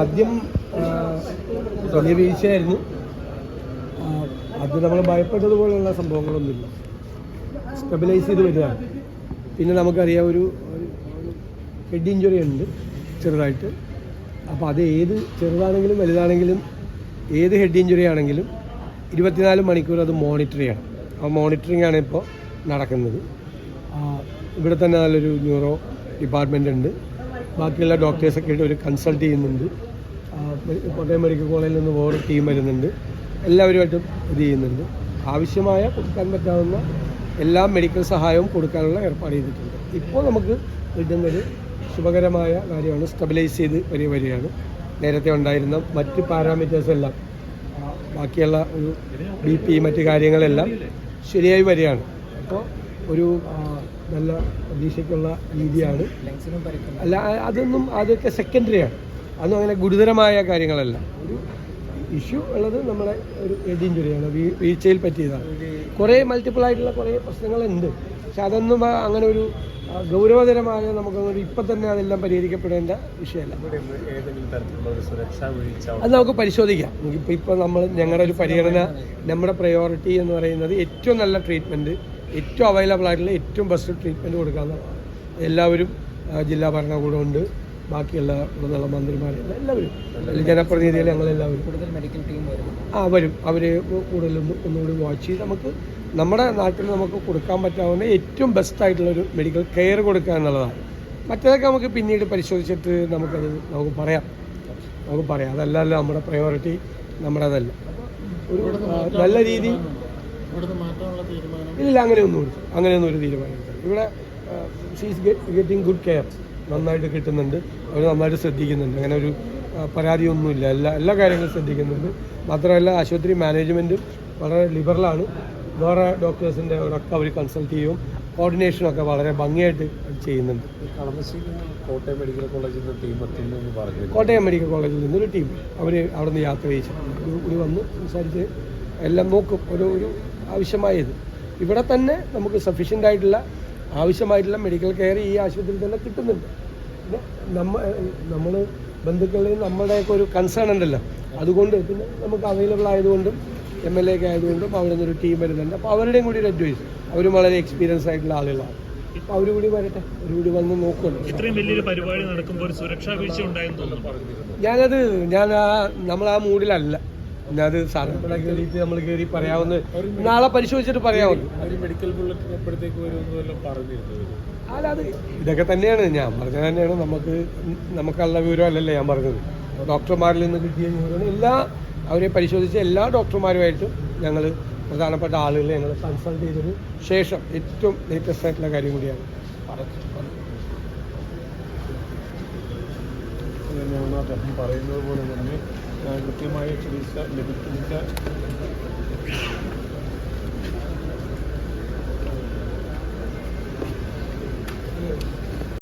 ആദ്യം വലിയ വീഴ്ചയായിരുന്നു. ആദ്യം നമ്മൾ ഭയപ്പെട്ടതുപോലെയുള്ള സംഭവങ്ങളൊന്നുമില്ല. സ്റ്റെബിലൈസ് ചെയ്ത് വരികയാണ്. പിന്നെ നമുക്കറിയാം ഒരു ഹെഡ് ഇഞ്ചുറി ഉണ്ട് ചെറുതായിട്ട്. അപ്പോൾ അത് ഏത് ചെറുതാണെങ്കിലും വലുതാണെങ്കിലും ഏത് ഹെഡ് ഇഞ്ചുറി ആണെങ്കിലും ഇരുപത്തിനാല് മണിക്കൂർ അത് മോണിറ്റർ ചെയ്യണം. ആ മോണിറ്ററിംഗ് ആണ് ഇപ്പോൾ നടക്കുന്നത്. ഇവിടെ തന്നെ നല്ലൊരു ന്യൂറോ ഡിപ്പാർട്ട്മെന്റ് ഉണ്ട്. ബാക്കിയുള്ള ഡോക്ടേഴ്സൊക്കെ ആയിട്ട് ഒരു കൺസൾട്ട് ചെയ്യുന്നുണ്ട്. കോട്ടയം മെഡിക്കൽ കോളേജിൽ നിന്ന് വേറെ ടീം വരുന്നുണ്ട്. എല്ലാവരുമായിട്ടും ഇത് ചെയ്യുന്നുണ്ട്. ആവശ്യമായ കൊടുക്കാൻ പറ്റാവുന്ന എല്ലാ മെഡിക്കൽ സഹായവും കൊടുക്കാനുള്ള ഏർപ്പാട് ചെയ്തിട്ടുണ്ട്. ഇപ്പോൾ നമുക്ക് കിട്ടുന്നൊരു ശുഭകരമായ കാര്യമാണ് സ്റ്റെബിലൈസ് ചെയ്ത് വരിക വരികയാണ്. നേരത്തെ ഉണ്ടായിരുന്ന മറ്റ് പാരാമീറ്റേഴ്സ് എല്ലാം ബാക്കിയുള്ള ഒരു ബി പി മറ്റ് കാര്യങ്ങളെല്ലാം ശരിയായി വരികയാണ്. അപ്പോൾ ഒരു നല്ല പ്രതീക്ഷയ്ക്കുള്ള രീതിയാണ്. അല്ല അതൊന്നും അതൊക്കെ സെക്കൻഡറിയാണ് അതൊന്നും അങ്ങനെ ഗുരുതരമായ കാര്യങ്ങളല്ല. ഒരു ഇഷ്യൂ ഉള്ളത് നമ്മളെ ഒരു എഡ് ഇഞ്ചുറിയാണ് വീഴ്ചയിൽ പറ്റിയതാണ്. കുറേ മൾട്ടിപ്പിൾ ആയിട്ടുള്ള കുറേ പ്രശ്നങ്ങളുണ്ട്. പക്ഷെ അതൊന്നും അങ്ങനെ ഒരു ഗൗരവതരമായ നമുക്ക് ഇപ്പം തന്നെ അതെല്ലാം പരിഹരിക്കപ്പെടേണ്ട വിഷയമല്ല. ഏതെങ്കിലും തരത്തിലുള്ള സുരക്ഷാ വീഴ്ച അത് നമുക്ക് പരിശോധിക്കാം. ഇപ്പം ഇപ്പം നമ്മൾ ഞങ്ങളുടെ ഒരു പരിഗണന നമ്മുടെ പ്രയോറിറ്റി എന്ന് പറയുന്നത് ഏറ്റവും നല്ല ട്രീറ്റ്മെന്റ് ഏറ്റവും അവൈലബിൾ ആയിട്ടുള്ള ഏറ്റവും ബെസ്റ്റ് ട്രീറ്റ്മെന്റ് കൊടുക്കാമെന്നുള്ളതാണ് എല്ലാവരും ജില്ലാ ഭരണകൂടമുണ്ട് ബാക്കിയുള്ള ഇവിടുന്നുള്ള മന്ത്രിമാർ എല്ലാവരും. ജനപ്രതിനിധികൾ ഞങ്ങളെല്ലാവരും കൂടുതൽ മെഡിക്കൽ ടീം വരും ആ വരും. അവർ കൂടുതലും ഒന്നുകൂടി വാച്ച് ചെയ്ത് നമുക്ക് നമ്മുടെ നാട്ടിൽ നമുക്ക് കൊടുക്കാൻ പറ്റാവുന്ന ഏറ്റവും ബെസ്റ്റ് ആയിട്ടുള്ളൊരു മെഡിക്കൽ കെയർ കൊടുക്കുക എന്നുള്ളതാണ്. മറ്റേതൊക്കെ നമുക്ക് പിന്നീട് പരിശോധിച്ചിട്ട് നമുക്കത് നമുക്ക് പറയാം. നമുക്ക് പറയാം. അതല്ലല്ലോ നമ്മുടെ പ്രയോറിറ്റി നമ്മുടെ അതല്ല ഒരു നല്ല രീതി ഇല്ല അങ്ങനെയൊന്നും അങ്ങനെയൊന്നും ഒരു തീരുമാനം ഇവിടെ ഷീസ് ഗെറ്റിംഗ് ഗുഡ് കെയർ നന്നായിട്ട് കിട്ടുന്നുണ്ട്. അവർ നന്നായിട്ട് ശ്രദ്ധിക്കുന്നുണ്ട്. അങ്ങനെ ഒരു പരാതിയൊന്നുമില്ല എല്ലാ എല്ലാ കാര്യങ്ങളും ശ്രദ്ധിക്കുന്നുണ്ട്. മാത്രമല്ല ആശുപത്രി മാനേജ്മെന്റും വളരെ ലിബറലാണ് വേറെ ഡോക്ടേഴ്സിന്റെ അവരൊക്കെ അവർ കൺസൾട്ട് ചെയ്യും. കോർഡിനേഷനൊക്കെ വളരെ ഭംഗിയായിട്ട് ചെയ്യുന്നുണ്ട്. കോട്ടയം മെഡിക്കൽ കോളേജിൽ നിന്ന് ടീം എത്തുന്നു പറഞ്ഞു കോട്ടയം മെഡിക്കൽ കോളേജിൽ നിന്നൊരു ടീം അവർ അവിടെ നിന്ന് യാത്ര ചെയ്യിച്ചു. കൂടി വന്ന് സംസാരിച്ച് എല്ലാം നോക്കും. ഒരു ഒരു ആവശ്യമായത്. ഇവിടെ തന്നെ നമുക്ക് സഫീഷ്യന്റ് ആയിട്ടുള്ള ആവശ്യമായിട്ടുള്ള മെഡിക്കൽ കെയർ ഈ ആശുപത്രിയിൽ തന്നെ കിട്ടുന്നുണ്ട്. പിന്നെ നമ്മ നമ്മൾ ബന്ധുക്കളിൽ നമ്മുടെയൊക്കെ ഒരു കൺസേൺ ഉണ്ടല്ലോ. അതുകൊണ്ട് പിന്നെ നമുക്ക് അവൈലബിൾ ആയതുകൊണ്ടും എം എൽ എ ഒക്കെ ആയതുകൊണ്ടും അവിടെ നിന്നൊരു ടീം വരുന്നുണ്ട്. അപ്പോൾ അവരുടെയും കൂടി ഒരു അഡ്വൈസ് അവരും വളരെ എക്സ്പീരിയൻസ് ആയിട്ടുള്ള ആളുകളാണ്. അപ്പോൾ അവർ കൂടി വരട്ടെ. അവർ കൂടി വന്ന് നോക്കുന്നുണ്ട് ഇത്രയും വലിയൊരു പരിപാടി നടക്കുമ്പോൾ സുരക്ഷാ വീഴ്ച ഉണ്ടായെന്ന് തോന്നുന്നു. ഞാനത് ഞാൻ ആ നമ്മൾ ആ മൂഡിലല്ല ഞാനത് സാറിനെ കയറിയിട്ട് നമ്മൾ കയറി പറയാവുന്ന നാളെ പരിശോധിച്ചിട്ട് പറയാവുന്നു മെഡിക്കൽ ബുള്ളറ്റിന് എപ്പോഴത്തേക്ക് വരുമെന്ന് വല്ലതും പറഞ്ഞിരുന്നു അല്ല അത് ഇതൊക്കെ തന്നെയാണ് ഞാൻ പറഞ്ഞത് തന്നെയാണ് നമുക്ക് നമുക്കുള്ള വിവരം അല്ലല്ലേ ഞാൻ പറഞ്ഞത് ഡോക്ടർമാരിൽ നിന്ന് കിട്ടിയ വിവരമാണ് എല്ലാ അവരെ പരിശോധിച്ച എല്ലാ ഡോക്ടർമാരുമായിട്ടും ഞങ്ങൾ പ്രധാനപ്പെട്ട ആളുകളെ ഞങ്ങൾ കൺസൾട്ട് ചെയ്തതിന് ശേഷം ഏറ്റവും ലേറ്റസ്റ്റ് ആയിട്ടുള്ള കാര്യം കൂടിയാണ് പറയുന്നത് പോലെ തന്നെ കൃത്യമായ ചികിത്സ ലഭിക്കുന്ന